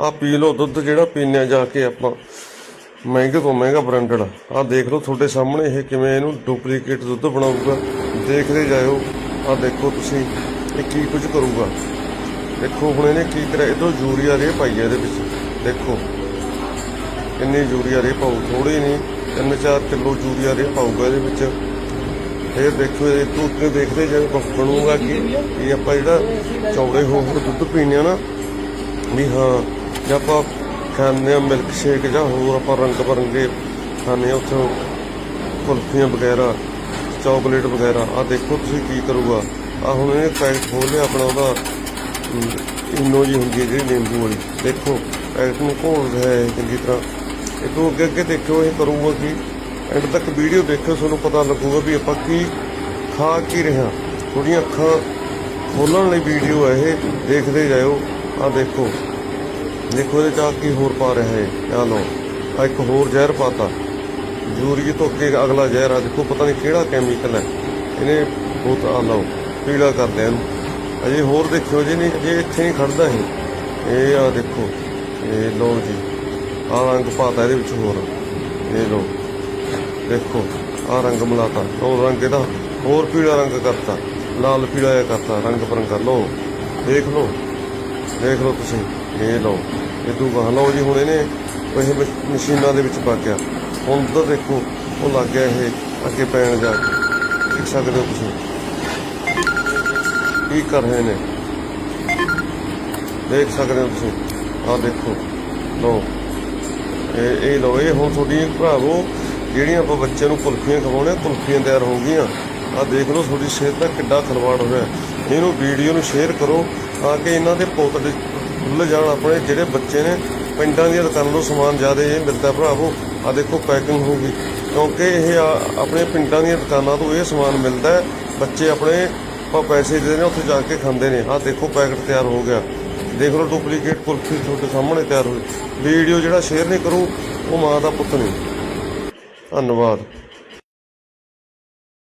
ਆ ਪੀ ਲਓ ਦੁੱਧ ਜਿਹੜਾ ਪੀਨੇ ਜਾ ਕੇ ਆਪਾਂ। ਮਹਿੰਗੇ ਤੋਂ ਮਹਿੰਗਾ ਬ੍ਰਾਂਡਡ ਆ। ਦੇਖ ਲਓ ਤੁਹਾਡੇ ਸਾਹਮਣੇ ਇਹ ਕਿਵੇਂ ਇਹਨੂੰ ਡੁਪਲੀਕੇਟ ਦੁੱਧ ਬਣਾਊਗਾ। ਦੇਖਦੇ ਜਾਇਓ। ਆ ਦੇਖੋ ਤੁਸੀਂ ਇਹ ਕੀ ਕੁਝ ਕਰੂਗਾ। ਦੇਖੋ ਹੁਣ ਇਹਨੇ ਕੀ ਕਰਿਆ। ਇਹ ਤੋਂ ਯੂਰੀਆ ਰੇ ਪਾਈ ਹੈ ਇਹਦੇ ਵਿੱਚ। ਦੇਖੋ। ਇੰਨੀ ਯੂਰੀਆ ਰੇ ਪਾਉ ਥੋੜੀ ਨਹੀਂ। 3-4 ਕਿਲੋ ਯੂਰੀਆ ਰੇ ਪਾਊਗਾ ਇਹਦੇ ਵਿੱਚ। ਇਹ ਦੇਖੋ ਇਹ ਤੋਂ ਉੱਤੇ ਦੇਖਦੇ ਜਾਇਓ ਕੁਛ ਬਣੂਗਾ ਕਿ? ਇਹ ਆਪਾਂ ਜਿਹੜਾ ਚੌੜੇ ਹੋ ਹੋ ਦੁੱਧ ਪੀਣੇ ਆ ਨਾ। ਵੀ ਹਾਂ ਜੇ ਆਪਾਂ ਖਾਂਦੇ ਆ ਮਿਲਕ ਸ਼ੇਕ ਜਾਂ ਹੋਰ ਆਪਾਂ ਰੰਗ ਬਰੰਗੇ ਖਾਂਦੇ ਆ ਉੱਥੋਂ ਕੁਲਫੀਆਂ ਵਗੈਰਾ ਚਾਕਲੇਟ ਵਗੈਰਾ ਆ ਦੇਖੋ ਤੁਸੀਂ ਕੀ ਕਰੂਗਾ। ਆ ਹੁਣ ਇਹ ਪੈਕਟ ਖੋਲ ਲਿਆ ਆਪਣਾ ਉਹਦਾ ਅਮ, ਇਨੋ ਜੀ ਹੁੰਦੀ ਹੈ ਜਿਹੜੀ ਨਿੰਬੂ ਵਾਲੀ। ਦੇਖੋ ਪੈਕਟ ਨੂੰ ਘੋਲ ਰਿਹਾ ਹੈ ਚੰਗੀ ਤਰ੍ਹਾਂ। ਇਹ ਤੋਂ ਅੱਗੇ ਅੱਗੇ ਦੇਖਿਓ ਇਹ ਕਰੂਗਾ ਕੀ? ਐਂਡ ਤੱਕ ਵੀਡੀਓ ਦੇਖਿਓ ਤੁਹਾਨੂੰ ਪਤਾ ਲੱਗੂਗਾ ਵੀ ਆਪਾਂ ਕੀ ਖਾ ਕੀ ਰਿਹਾ ਹਾਂ। ਥੋੜੀਆਂ ਅੱਖਾਂ ਖੋਲਣ ਲਈ ਵੀਡੀਓ ਹੈ ਇਹ ਦੇਖਦੇ ਜਾਇਓ। ਆ ਦੇਖੋ। ਦੇਖੋ ਇਹਦੇ ਚ ਆਹ ਕੀ ਹੋਰ ਪਾ ਰਿਹਾ ਹੈ ਆ ਲਓ ਆ ਇੱਕ ਹੋਰ ਜ਼ਹਿਰ ਪਾਤਾ। ਯੂਰੀ ਤੋਂ ਅੱਗੇ ਅਗਲਾ ਜ਼ਹਿਰ ਆ, ਦੇਖੋ ਪਤਾ ਨਹੀਂ ਕਿਹੜਾ ਕੈਮੀਕਲ ਹੈ। ਇਹਨੇ ਬਹੁਤ ਆ ਲਓ ਪੀਲਾ ਕਰ ਲਿਆ ਇਹਨੂੰ। ਅਜੇ ਹੋਰ ਦੇਖਿਓ ਜੀ ਨਹੀਂ ਜੇ ਇੱਥੇ ਹੀ ਖੜਦਾ ਹੈ ਇਹ ਆ ਦੇਖੋ, ਇਹ ਲਓ ਜੀ ਆ ਰੰਗ ਪਾਤਾ ਇਹਦੇ ਵਿੱਚ ਹੋਰ। ਇਹ ਲਓ, ਦੇਖੋ ਆ ਰੰਗ ਮਿਲਾਤਾ, ਉਹ ਰੰਗ ਇਹਦਾ ਹੋਰ ਪੀਲਾ ਰੰਗ ਕਰਤਾ, ਲਾਲ ਪੀਲਾ ਜਿਹਾ ਕਰਤਾ, ਰੰਗ ਬਰੰਗਾ ਲਓ। ਦੇਖ ਲਓ। ਦੇਖ ਲਓ ਤੁਸੀਂ, ਇਹ ਲਓ। ਇਹ ਤੋਂ ਗਾਹ ਲਓ ਜੀ, ਹੁਣ ਇਹਨੇ ਇਹ ਮਸ਼ੀਨਾਂ ਦੇ ਵਿੱਚ ਪਾ ਗਿਆ। ਹੁਣ ਤਾਂ ਦੇਖੋ, ਉਹ ਲੱਗ ਗਿਆ ਇਹ ਅੱਗੇ ਪੈਣ ਜਾ ਕੇ। ਦੇਖ ਸਕਦੇ ਹੋ ਤੁਸੀਂ। ਕੀ ਕਰ ਰਹੇ ਨੇ? ਦੇਖ ਸਕਦੇ ਹੋ ਤੁਸੀਂ। ਆਹ ਦੇਖੋ, ਲਓ। ਇਹ ਇਹ ਲਓ, ਇਹ ਹੁਣ ਤੁਹਾਡੀ ਭਰਾਵੋ, ਜਿਹੜੀਆਂ ਆਪਾਂ ਬੱਚਿਆਂ ਨੂੰ ਕੁਲਫੀਆਂ ਖਵਾਉਣੇ, ਕੁਲਫੀਆਂ ਤਿਆਰ ਹੋ ਗਈਆਂ। ਆਹ ਦੇਖ ਲਓ, ਤੁਹਾਡੀ ਸਿਹਤ ਦਾ ਕਿੱਡਾ ਖਲਵਾੜ ਹੋ ਰਿਹਾ ਇਹਨੂੰ ਵੀਡੀਓ ਨੂੰ ਸ਼ੇਅਰ ਕਰੋ, ਤਾਂ ਕਿ ਇਹਨਾਂ ਦੇ ਪੋਤੜੇ ਖੁੱਲ ਜਾਣ ਆਪਣੇ, ਜਿਹੜੇ ਬੱਚੇ ਨੇ, ਪਿੰਡਾਂ ਦੀਆਂ ਦੁਕਾਨਾਂ ਤੋਂ ਸਮਾਨ ਜ਼ਿਆਦਾ ਇਹ ਮਿਲਦਾ ਭਰਾਵੋ ਆ ਦੇਖੋ ਪੈਕਿੰਗ ਹੋ ਗਈ। ਕਿਉਂਕਿ ਇਹ ਆਪਣੇ ਪਿੰਡਾਂ ਦੀਆਂ ਦੁਕਾਨਾਂ ਤੋਂ ਇਹ ਸਮਾਨ ਮਿਲਦਾ ਬੱਚੇ ਆਪਣੇ ਆਪਾਂ ਪੈਸੇ ਦੇ ਨੇ, ਉੱਥੇ ਜਾ ਕੇ ਖਾਂਦੇ ਨੇ। ਆਹ ਦੇਖੋ ਪੈਕਟ ਤਿਆਰ ਹੋ ਗਿਆ। ਦੇਖ ਲਓ ਡੁਪਲੀਕੇਟ ਕੁਲਫੀ ਤੁਹਾਡੇ ਸਾਹਮਣੇ ਤਿਆਰ ਹੋਈ। ਵੀਡੀਓ ਜਿਹੜਾ ਸ਼ੇਅਰ ਨਹੀਂ ਕਰੂ, ਉਹ ਮਾਂ ਦਾ ਪੁੱਤ ਨਹੀਂ। ਧੰਨਵਾਦ।